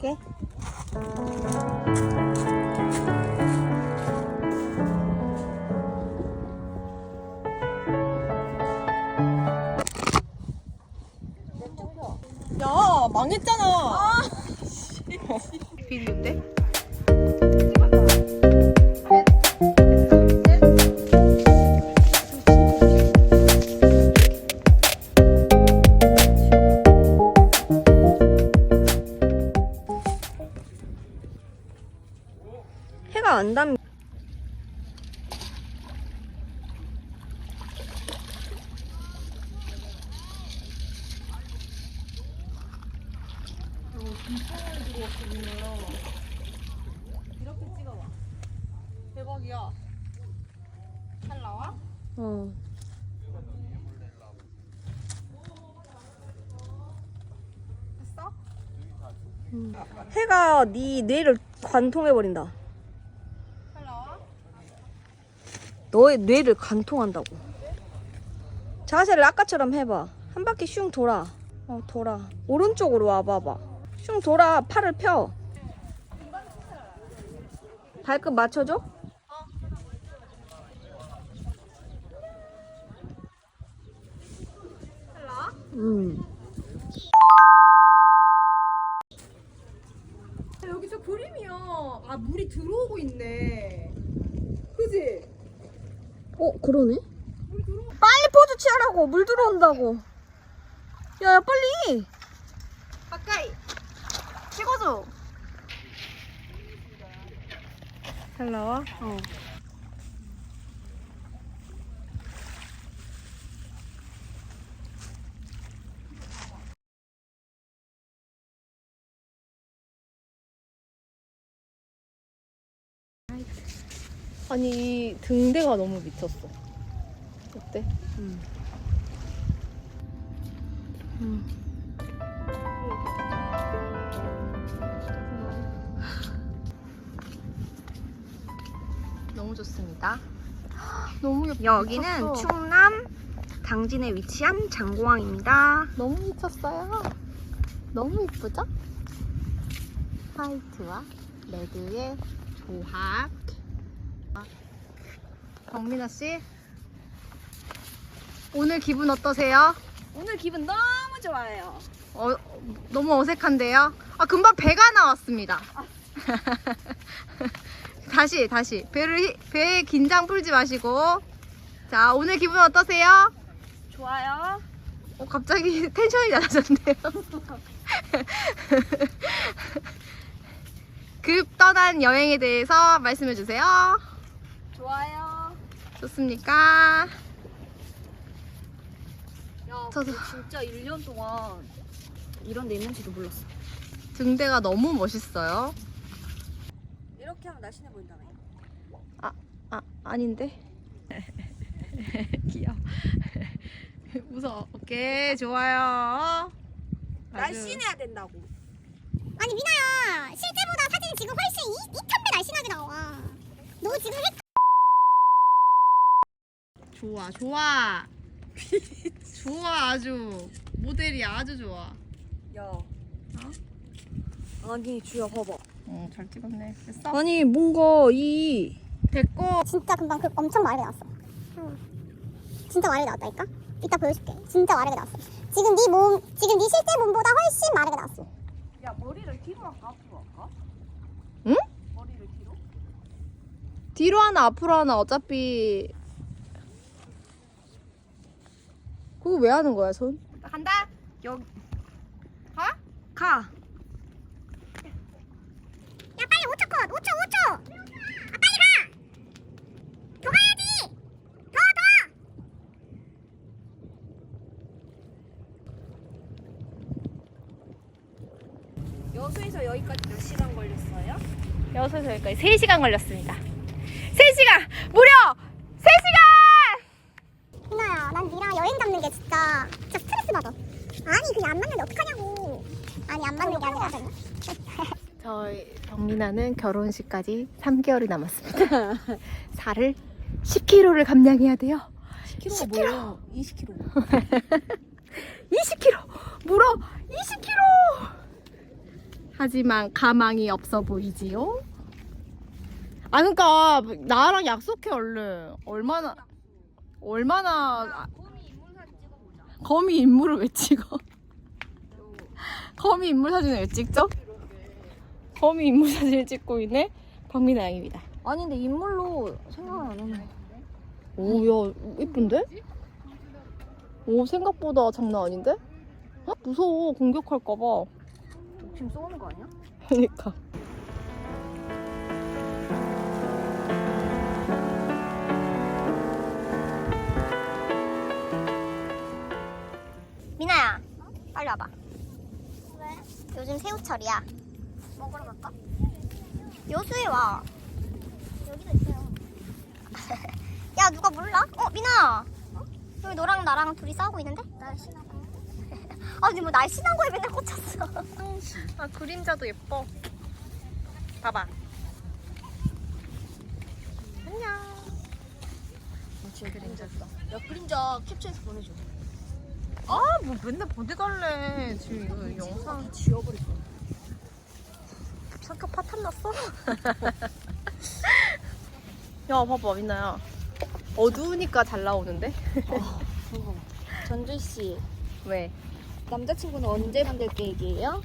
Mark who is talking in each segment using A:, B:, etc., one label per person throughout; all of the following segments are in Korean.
A: 할게.
B: 야 망했잖아.
A: 비디오인데? 안 담.
B: 이렇게 찍어봐. 대박이야. 잘 나와?
A: 어. 해가 네 뇌를 관통해 버린다.
B: 잘 나와?
A: 너의 뇌를 관통한다고. 자세를 아까처럼 해봐. 한 바퀴 슝 돌아. 어, 돌아. 오른쪽으로 와봐봐. 슝 돌아. 팔을 펴. 발끝 맞춰줘? 음.
B: 야, 여기 저 그림이야. 아 물이 들어오고 있네. 그지?
A: 어, 그러네? 빨리 포즈 취하라고. 물 들어온다고. 야, 야, 빨리.
B: 가까이. 찍어줘.
A: 잘 나와? 어.
B: 아니 등대가 너무 미쳤어. 어때?
A: 음. 음.
B: 너무 좋습니다. 너무 예뻐.
A: 여기는
B: 미쳤어.
A: 충남 당진에 위치한 장공항입니다.
B: 너무 미쳤어요. 너무 이쁘죠? 화이트와 레드의 조합. 정민아 씨, 오늘 기분 어떠세요?
A: 오늘 기분 너무 좋아요.
B: 어, 너무 어색한데요? 아, 금방 배가 나왔습니다. 다시, 다시. 배를, 히- 배에 긴장 풀지 마시고. 자, 오늘 기분 어떠세요?
A: 좋아요.
B: 어, 갑자기 텐션이 낮아졌네요. 급 떠난 여행에 대해서 말씀해 주세요.
A: 좋아요.
B: 좋습니까?
A: 야,
B: 저도-
A: 진짜 1년 동안 이런 데 있는지도 몰랐어.
B: 등대가 너무 멋있어요.
A: 이렇게 하면 날씬해 보인다며.
B: 아, 아닌데? 귀여워. 무서워. 오케이, 좋아요.
A: 날씬해야 된다고.
C: 아니 미나야 실제보다 사진이 지금 훨씬 2, 2,000배 날씬하게 나와 너 지금 획
B: 좋아, 좋아. 좋아, 아주. 모델이 아주 좋아.
A: 야. 아니, 주야, 봐봐.
B: 어, 잘 찍었네. 됐어?
A: 아니, 뭔가 이.
B: 됐고.
C: 진짜 금방 그 엄청 마르게 나왔어 응. 진짜 마르게 나왔다니까 이따 보여줄게 진짜 마르게 나왔어 지금 네 몸 지금 네 실제 몸보다 훨씬 마르게 나왔어
A: 야, 머리를 뒤로 할까, 앞으로 할까?
B: 응?
A: 머리를 뒤로?
B: 뒤로 하나, 앞으로 하나, 어차피. 그거 왜 하는 거야, 손? 간다.
A: 여기.
B: 가?
A: 가.
C: 야 빨리 5초 컷 5초 5초 아 빨리 가 더 가야지 더 더
A: 여수에서 여기까지 몇 시간 걸렸어요?
B: 여기서 여기까지 3시간 걸렸습니다. 3시간! 무려
C: 안 맞는 게 아니라
B: 저희 정민아는 결혼식까지 3개월이 남았습니다. 살을 10kg를 감량해야 돼요.
A: 10kg가 뭐예요? 20kg.
B: 20kg! 무려 20kg! 하지만 가망이 없어 보이지요? 아 그니까 나랑 약속해 얼른 얼마나 얼마나 아, 거미 인물을 왜 찍어? 거미 인물 사진을 왜 찍죠? 거미 인물 사진을 찍고 있네 박민아 양입니다
A: 아니 근데 인물로 생각 안 했네.
B: 오 야 이쁜데? 오 생각보다 장난 아닌데? 어? 무서워 공격할까봐
A: 지금 쏘는 거 아니야?
B: 그니까
C: 미나야, 빨리 와봐. 왜? 요즘 새우철이야. 먹으러 갈까? 여수에 와. 여기도 있어요. 야, 누가 몰라? 어, 미나. 여기 너랑 나랑 둘이 싸우고 있는데? 날씬하고. 아니 뭐 날씬한 거에 맨날 꽂혔어.
B: 아 그림자도 예뻐 봐봐 안녕
A: 지금 그림자다. 야 그림자 캡처해서 보내줘.
B: 아 뭐 맨날 보내달래 지금 이거 영상
A: 지워버릴 거야.
B: 성격 파탄 났어? 야 봐봐 민나야 어두우니까 잘 나오는데
A: 전준 씨
B: 왜?
A: 남자친구는 언제 만들 계획이에요?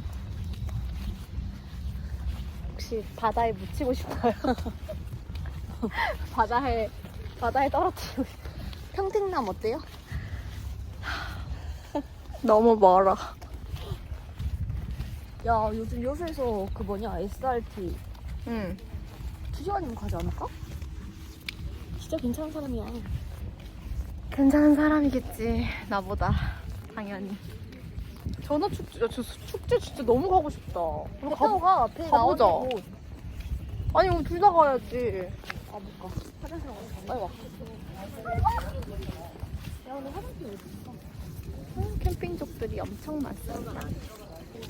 B: 혹시 바다에 묻히고 싶어요? 바다에 바다에 떨어뜨리고 싶어
A: 평택남 어때요?
B: 너무 멀어
A: 야 요즘 여수에서 그 뭐냐 SRT 응두 시간이면 가지 않을까? 진짜 괜찮은 사람이야.
B: 괜찮은 사람이겠지 나보다 당연히 전어 축제 야, 저 축제 진짜 너무 가고 싶다 우리 가,
A: 타고 가. 배
B: 가보자.
A: 나오고.
B: 아니 우리 둘 다 가야지
A: 아 못 가. 화장실 싶어. 빨리 와. 야 근데 화장실 어디
B: 캠핑족들이 엄청 많습니다.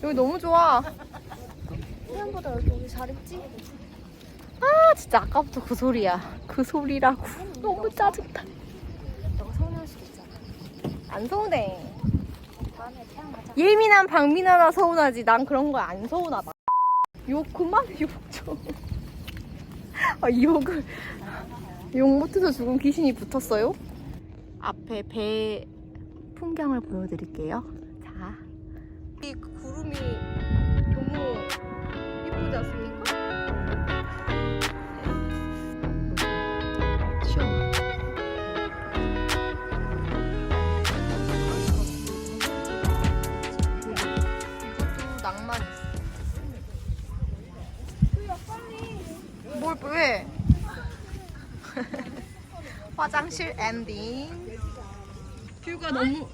B: 여기 너무 좋아.
A: 태연보다 여기 오기 잘했지?
B: 아 진짜 아까부터 그 소리야. 그 소리라고. 너무 짜증나.
A: 너가 서운할 수도 있잖아.
B: 안 서운해.
A: 다음에 태양 가자.
B: 예민한 박민아나 서운하지. 난 그런 거 안 서운하다. 욕 그만? 욕 좀. 아 욕을. 욕 못해서 죽은 귀신이 붙었어요? 앞에 배 풍경을 보여드릴게요 자 이 구름이 너무 예쁘지 않습니까? 낭만 있어. 뭘 왜? 화장실 엔딩. 뷰가 너무.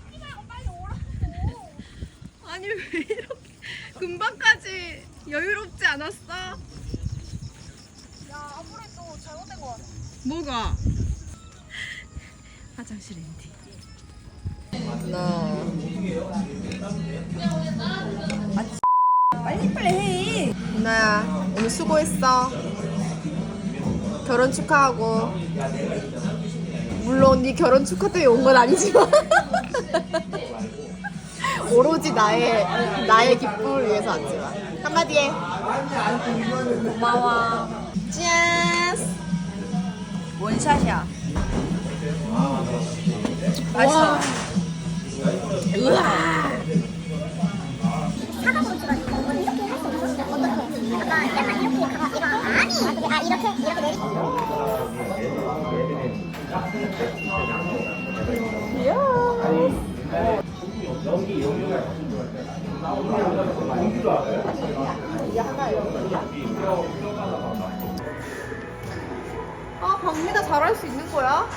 B: 아니 왜 이렇게 금방까지 여유롭지 않았어?
A: 야 아무래도 잘못된 거 같아.
B: 뭐가? 화장실 엔딩. 나.
A: 빨리빨리 해.
B: 누나야 오늘 수고했어 결혼 축하하고 물론 네 결혼 축하 때문에 온 건 아니지만 오로지 나의 나의 기쁨을 위해서 왔지만 한마디 해
A: 고마워.
B: 짠
A: 원샷이야.
B: 맛있어.
C: 아 그게 아 이렇게 이렇게 내리.
B: 아 박미나 잘할 수 있는 거야?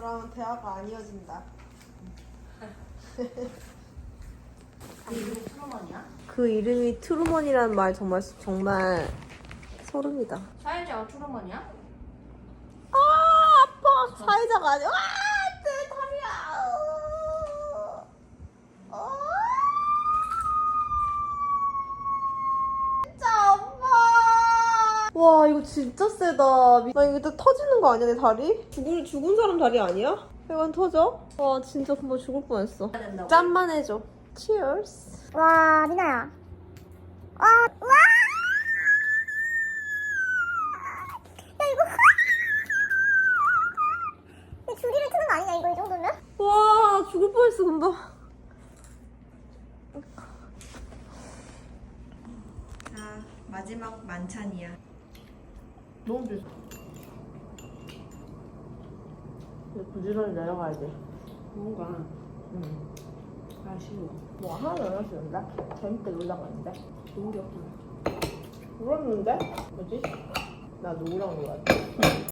D: 너랑은 대화가 안 이어진다. 그 이름이 트루먼이라는 말 정말 정말 소름이다.
A: 사회자가 트루먼이야?
D: 아 아파 사회자가 아니야. 와내 다리야. 어. 진짜 아파. 와 이거 진짜 세다. 나 이거 또 터지는 거 아니야 내 다리? 죽은 죽은 사람 다리 아니야? 이건 터져? 와 진짜 금방 죽을 뻔했어. 짠만 해줘. Cheers.
C: 와 미나야. 와 와. 야 이거. 이거 줄이를 트는 거 아니냐 이거 이 정도면?
D: 와 죽을 뻔했어 금방. 자 마지막 만찬이야.
A: 너무 비싸.
D: 부지런히 내려가야 돼.
A: 뭔가
D: 응.
A: 아쉬워.
D: 뭐 하나도 안 하시는데? 재밌게 놀다?
A: 좋은 게 없잖아.
D: 울었는데? 뭐지? 나 누구랑 놀았지?